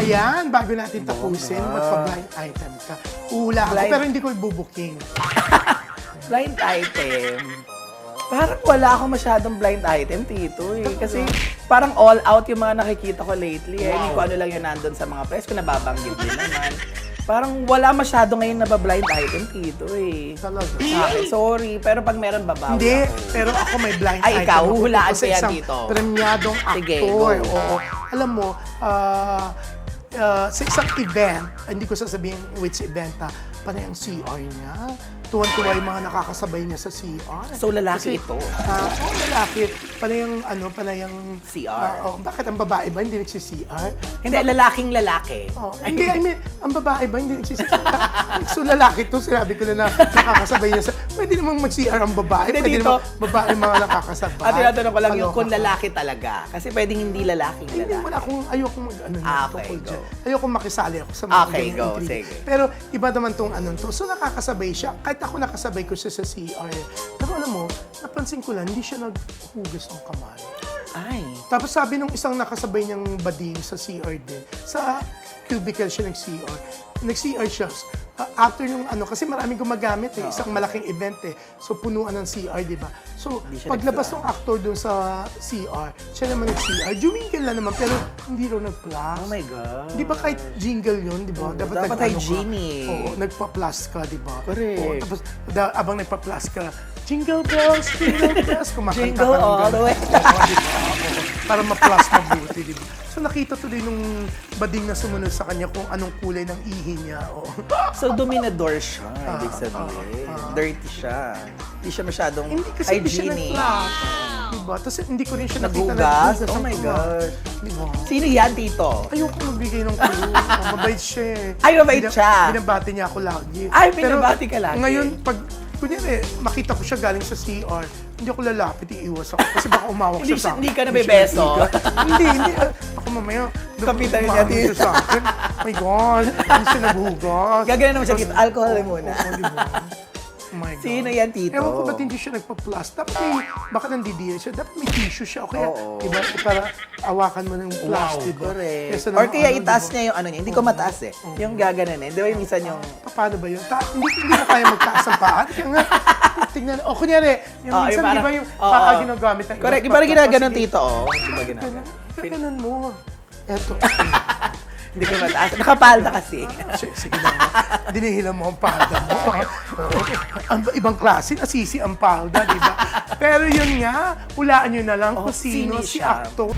Ayan, bago natin tapusin, magpa-blind item ka. Uhula ako, Blind- pero hindi ko ibubuking. Blind item. Parang wala ako masyadong blind item, Tito. Eh. Kasi parang all out yung mga nakikita ko lately. Eh. Hindi ko ano lang yun nandun sa mga press ko, nababanggit din naman. Parang wala masyado ngayon na blind item, Tito. Eh. Talaga. Sa akin, sorry. Pero pag meron, babawi Hindi, pero ako may blind Ay, item. ikaw, ako hulaan tungkol sa ko yan isang dito. Premyadong Sige, actor. go. Oo. Alam mo, ah, ah, sa isang event, hindi ko sasabihin which event ha, panay ang CR niya. Tuwan-tuwa yung mga nakakasabay niya sa CR. So, lalaki ito? Ah, oh, lalaki. Panay ang, ano, panay ang... CR. ah, oh, bakit ang babae ba hindi nagsi-CR? Hindi, lalaking lalaki. Oh, hindi, I mean, ang babae ba hindi nagsisisi? so lalaki to, sinabi ko na na nakakasabay niya sa... Pwede namang mag-CR ang babae, Hindi, pwede dito. namang babae mga nakakasabay. At tinatanong ko lang yung kung lalaki talaga. Kasi pwedeng hindi lalaking Hindi, lalaki. wala akong, ayokong mag, ano, Ah, okay, go. Ayokong makisali ako sa mga Okay, go, intrigue. sige. Pero iba naman tong ano to. So nakakasabay siya. Kahit ako nakasabay ko siya sa CR. Pero alam mo, napansin ko lang, hindi siya naghugas ng kamay. Ay. Tapos sabi nung isang nakasabay niyang bading sa CR din, sa cubicle siya nag-CR. Nag-CR siya. After nung ano, kasi maraming gumagamit eh, isang malaking event eh. So punuan ng CR, di ba? So Hindi siya paglabas ng actor dun sa CR, siya naman nag-CR. Jumingil na naman, pero hindi raw nag-plus. Oh my God. Di ba kahit jingle yun, di ba? dapat nag-ano ka. hygienic. Oo, nagpa-plus ka, di ba? Correct. Oo, tapos da, abang nagpa-plus ka, jingle bells, jingle bells, kumakanta Jingle ka ng all the way. Para ma-plus mabuti, di ba? So nakita tuloy nung bading na sumunod sa kanya kung anong kulay ng ihi niya. Oo. So, dominador siya, Ah, ibig sabihin. Dirty siya. Hindi siya masyadong Hindi kasi hindi siya hygienic. Diba? Tapos hindi ko rin siya nakita Naghugas? naghugas Oh my kamay. God. Diba? Sino yan, Tito? Ayoko magbigay ng clue. Oh, mabait siya eh. Ay, mabait Bina- siya. Binabati niya ako lagi. Ay, binabati ka lagi. Ngayon, pag, kunyari, makita ko siya galing sa CR, hindi ako lalapit, iiwas ako. Kasi baka umawak siya sa akin. hindi ka nabebeso? hindi, hindi. ah, Ako mamaya, Kapitan niya, siya sa akin. My God, hindi siya naghugas. Gagana naman siya, Tito. Alcohol muna. Oo, di ba? My God. Sino yan, Tito? Ewan ko ba't hindi siya nagpa-plus. Dapat may, baka nandidiri siya. Dapat may tissue siya. O kaya, Oo. diba, para awakan mo ng plus, diba? Correct. Kesa Or naman, kaya ano, itaas diba? niya yung ano niya. Hindi ko mataas eh. Yung gaganan eh. Di ba yung minsan yung... Pa- Paano ba yun? Ta- hindi, hindi mo kaya magtaas ang paa. Kaya nga, tignan. O, kunyari, yung Oh, minsan, yung di parang- ba yung Oo. paa ginagamit ng iba? Correct. Yung parang ginaganon, Sige. Tito. Oh. Di ba ginaganon? Gaganon mo. Eto. Hindi ko mataas. Nakapalda kasi. sige, sige na. Dinihilan mo ang palda mo. Ang ibang klase, nasisi ang palda, di ba? Pero yun nga, hulaan nyo na lang Oh, kung sino sino si siya? actor.